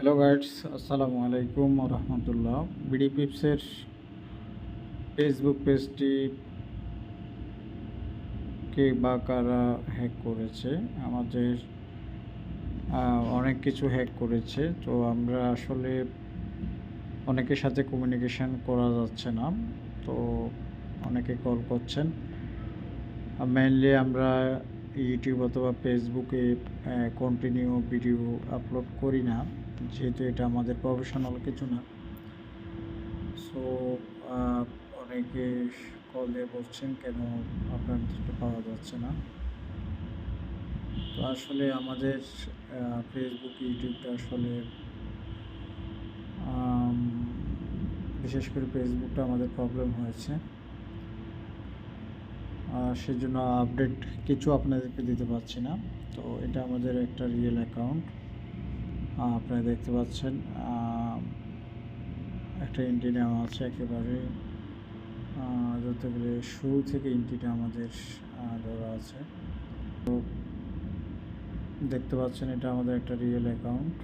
Hello guides, আসসালামু আলাইকুম রহমতুল্লাহ। BD পিপসের Facebook পেজটি কে বা কারা হ্যাক করেছে, আমাদের অনেক কিছু হ্যাক করেছে। তো আমরা আসলে অনেকের সাথে কমিউনিকেশন করা যাচ্ছে না, তো অনেকে কল করছেন। মেনলি আমরা ইউটিউব অথবা ফেসবুকে কন্টিনিউ ভিডিও আপলোড করি না, যেহেতু এটা আমাদের প্রফেশনাল কিছু না। সো অনেকে কল দিয়ে বলছেন কেন আপনার আপনাদেরকে পাওয়া যাচ্ছে না। তো আসলে আমাদের ফেসবুক ইউটিউবটা আসলে বিশেষ করে ফেসবুকটা আমাদের প্রবলেম হয়েছে। সেজন্য আপডেট কিছু আপনাদেরকে দিতে পারছি না। তো এটা আমাদের একটা রিয়েল অ্যাকাউন্ট আপনারা দেখতে পাচ্ছেন একটা এন্ট্রি নেওয়া আছে একেবারে। ধরতে গেলে শুরু থেকে এন্ট্রিটা আমাদের দেওয়া আছে। তো দেখতে পাচ্ছেন এটা আমাদের একটা রিয়েল অ্যাকাউন্ট